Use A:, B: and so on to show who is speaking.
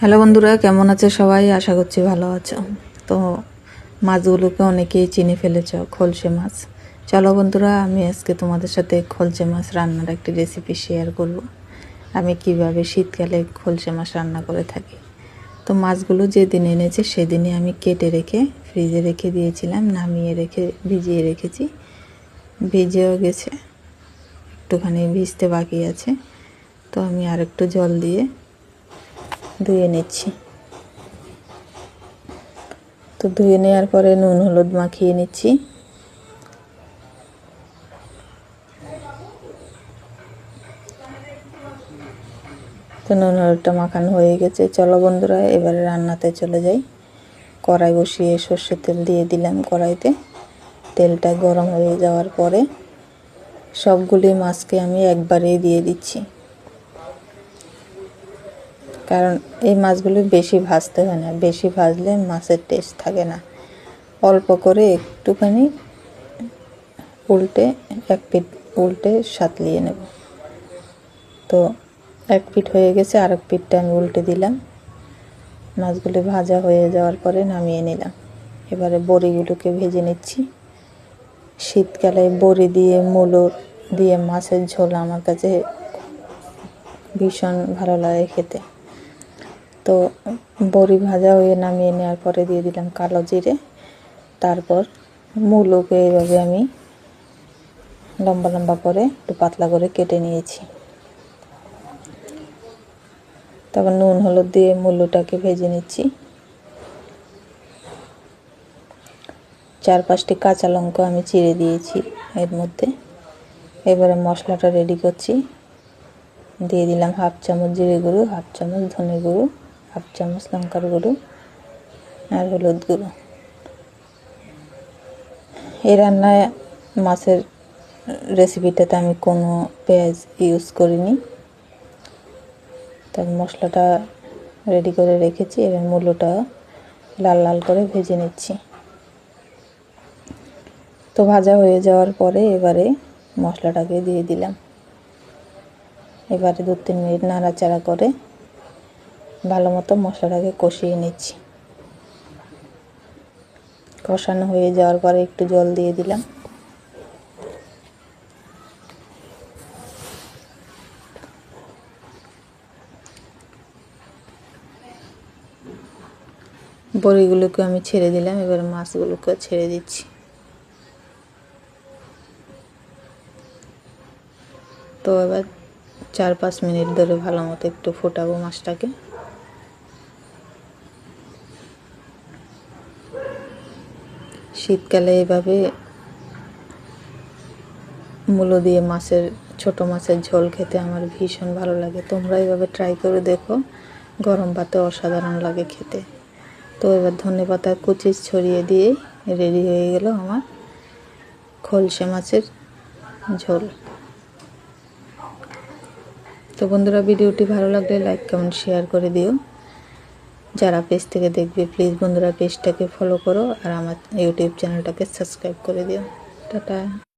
A: Hello বন্ধুরা, কেমন আছে সবাই? আশা করছি ভালো আছো। তো মাছগুলোকে অনেকেই চিনে ফেলেছ, খলসে মাছ। চলো বন্ধুরা, আমি আজকে তোমাদের সাথে খলসে মাছ রান্নার একটি রেসিপি শেয়ার করব। আমি কীভাবে শীতকালে খলসে মাছ রান্না করে থাকি। তো মাছগুলো যেদিন এনেছে, সেদিনই আমি কেটে রেখে ফ্রিজে রেখে দিয়েছিলাম, নামিয়ে রেখে, ভিজিয়ে রেখেছি। ভিজেও গেছে, একটুখানি ভিজতে বাকি আছে। তো আমি আরেকটু জল দিয়ে ধুয়ে নিচ্ছি। তো ধুয়ে নেওয়ার পরে নুন, হলুদ মাখিয়ে নিচ্ছি। তো নুন, হলুদটা মাখানো হয়ে গেছে। চলো বন্ধুরা, এবারে রান্নাতে চলে যাই। কড়াই বসিয়ে সর্ষের তেল দিয়ে দিলাম কড়াইতে। তেলটা গরম হয়ে যাওয়ার পরে সবগুলি মাছকে আমি একবারেই দিয়ে দিচ্ছি। কারণ এই মাছগুলো বেশি ভাজতে হয় না। বেশি ভাজলে মাছের টেস্ট থাকে না। অল্প করে একটুখানি উল্টে এক পিঠ উল্টে সাতলিয়ে নেব। তো এক পিঠ হয়ে গেছে আর এক পিঠটা আমি উল্টে দিলাম। মাছগুলো ভাজা হয়ে যাওয়ার পরে নামিয়ে নিলাম। এবারে বড়িগুলোকে ভেজে নিচ্ছি। শীতকালে বড়ি দিয়ে, মূলো দিয়ে মাছের ঝোল আমার কাছে ভীষণ ভালো লাগে খেতে। তো বড়ি ভাজা হয়ে নামিয়ে নেওয়ার পরে দিয়ে দিলাম কালো জিরে। তারপর মূলকে এইভাবে আমি লম্বা লম্বা করে একটু পাতলা করে কেটে নিয়েছি। তারপর নুন, হলুদ দিয়ে মূল্যটাকে ভেজে নিচ্ছি। চার পাঁচটি কাঁচা লঙ্কা আমি চিড়ে দিয়েছি এর মধ্যে। এবারে মশলাটা রেডি করছি। দিয়ে দিলাম হাফ চামচ জিরে গুঁড়ো, হাফ চামচ ধনে গুঁড়ো। হাফ চামচ লঙ্কার গুঁড়ো আর হলুদ গুঁড়ো। এই রান্নায় মাছের রেসিপিটাতে আমি কোনো পেঁয়াজ ইউজ করিনি। তার মশলাটা রেডি করে রেখেছি এবার মূলোটা লাল লাল করে ভেজে নিচ্ছি। তো ভাজা হয়ে যাওয়ার পরে এবারে মশলাটাকে দিয়ে দিলাম। এবারে দু তিন মিনিট নাড়াচাড়া করে ভালো মতো মশলাটাকে কষিয়ে নিচ্ছি। কষানো হয়ে যাওয়ার পরে একটু জল দিয়ে দিলাম। বড়িগুলোকে আমি ছেড়ে দিলাম, এবার মাছগুলোকে ছেড়ে দিচ্ছি। তো এবার চার পাঁচ মিনিট ধরে ভালো মতো একটু ফোটাবো মাছটাকে। শীতকালে এভাবে মূলো দিয়ে মাছের, ছোট মাছের ঝোল খেতে আমার ভীষণ ভালো লাগে। তোমরা এভাবে ট্রাই করে দেখো। গরম ভাতে অসাধারণ লাগে খেতে। তো এবার ধনে পাতা কুচি ছড়িয়ে দিয়ে রেডি হয়ে গেল আমার খলসে মাছের ঝোল। তো বন্ধুরা, ভিডিওটি ভালো লাগলে লাইক কমেন্ট শেয়ার করে দিও। যারা পেজ থেকে দেখবে প্লিজ বন্ধুরা পেজটাকে ফলো করো আর আমার ইউটিউব চ্যানেলটাকে সাবস্ক্রাইব করে দিও। টাটা।